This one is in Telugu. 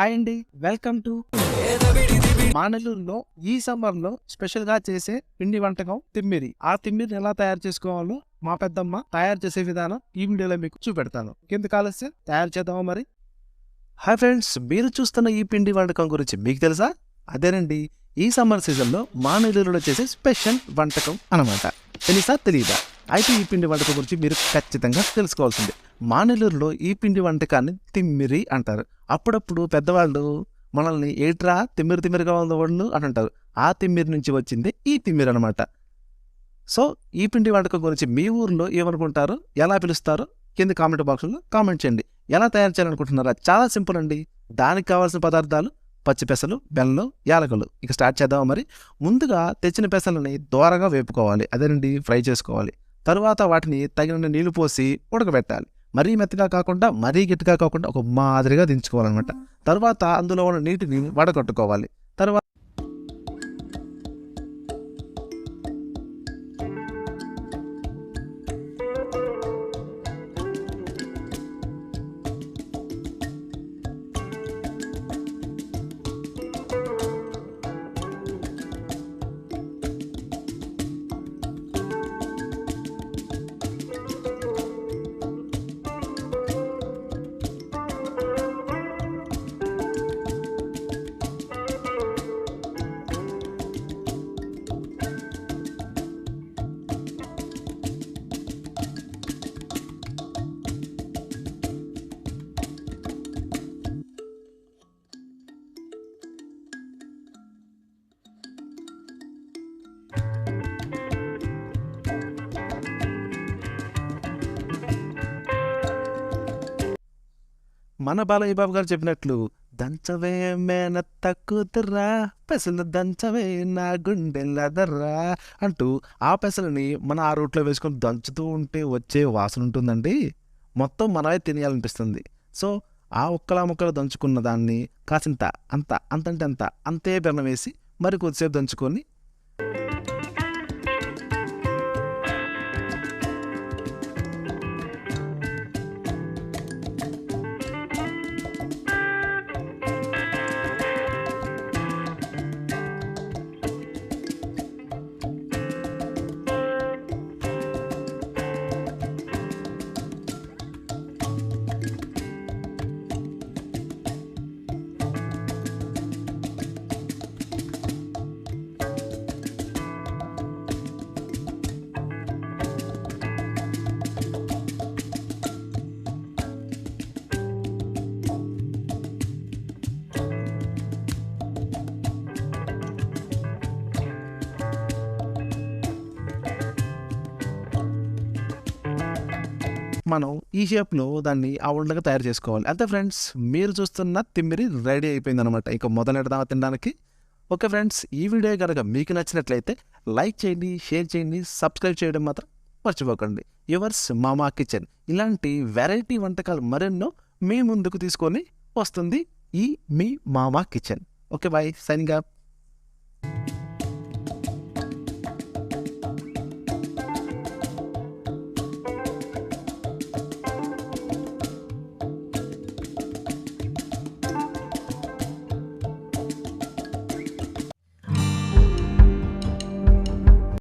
హాయ్ అండి వెల్కమ్ టు మా నెల్లూరులో ఈ సమ్మర్లో స్పెషల్గా చేసే పిండి వంటకం తిమ్మిరి. ఆ తిమ్మిరిని ఎలా తయారు చేసుకోవాలో మా పెద్దమ్మ తయారు చేసే విధానం ఈ వీడియోలో మీకు చూపెడతాను. కింద ఆలస్యం? తయారు చేద్దామా మరి? హాయ్ ఫ్రెండ్స్ మీరు చూస్తున్న ఈ పిండి వంటకం గురించి మీకు తెలుసా? అదేనండి ఈ సమ్మర్ సీజన్లో మా నెల్లూరులో చేసే స్పెషల్ వంటకం అన్నమాట. తెలుసా? తెలియదా అయితే ఈ పిండి వంటకం గురించి మీరు ఖచ్చితంగా తెలుసుకోవాల్సిందే. మా నెల్లూరులో ఈ పిండి వంటకాన్ని తిమ్మిరి అంటారు. అప్పుడప్పుడు పెద్దవాళ్ళు మనల్ని ఏట్రా తిమ్మిరి తిమ్మిరిగా ఉన్న వాళ్ళు అని అంటారు. ఆ తిమ్మిరి నుంచి వచ్చింది ఈ తిమ్మిరి అనమాట సో ఈ పిండి వంటకం గురించి మీ ఊర్లో ఏమనుకుంటారు? ఎలా పిలుస్తారు? కింద కామెంట్ బాక్స్లో కామెంట్ చేయండి. ఎలా తయారు చేయాలనుకుంటున్నారా? చాలా సింపుల్ అండి. దానికి కావాల్సిన పదార్థాలు పచ్చి పెసలు బెల్లం యాలకులు. ఇక స్టార్ట్ చేద్దాం మరి? ముందుగా తెచ్చిన పెసలని దోరగా వేపుకోవాలి. అదేనండి? ఫ్రై చేసుకోవాలి. తరువాత వాటిని తగిన నీళ్ళు పోసి ఉడకబెట్టాలి. మరీ మెత్తగా కాకుండా మరీ గట్టిగా కాకుండా ఒక మాదిరిగా దించుకోవాలన్నమాట. తర్వాత అందులో ఉన్న నీటిని వడగొట్టుకోవాలి. తర్వాత మన బాలయ్య బాబు గారు చెప్పినట్లు దంచవే మేనత్త కూతురా పెసలు దంచవే నా గుండెలదర్రా అంటూ ఆ పెసలని మన ఆ రూట్లో వేసుకొని దంచుతూ ఉంటే వచ్చే వాసన ఉంటుందండి. మొత్తం మనమే తినేయాలనిపిస్తుంది. సో ఆ ఒక్కలా ముక్కలు దంచుకున్న దాన్ని కాసింత అంత అంతంటే అంత అంతే బెల్లం వేసి మరి కొద్దిసేపు దంచుకొని మనం ఈ షేప్లో దాన్ని ఆ ఉండగా తయారు చేసుకోవాలి. అంతే ఫ్రెండ్స్ మీరు చూస్తున్న తిమ్మిరి రెడీ అయిపోయింది అనమాట ఇక మొదలెడదామా తినడానికి. ఓకే ఫ్రెండ్స్ ఈ వీడియో కనుక మీకు నచ్చినట్లయితే లైక్ చేయండి షేర్ చేయండి సబ్స్క్రైబ్ చేయడం మాత్రం మర్చిపోకండి. యువర్స్ మామా కిచెన్. ఇలాంటి వెరైటీ వంటకాలు మరెన్నో మీ ముందుకు తీసుకొని వస్తుంది ఈ మీ మామా kitchen. Okay bye. Signing up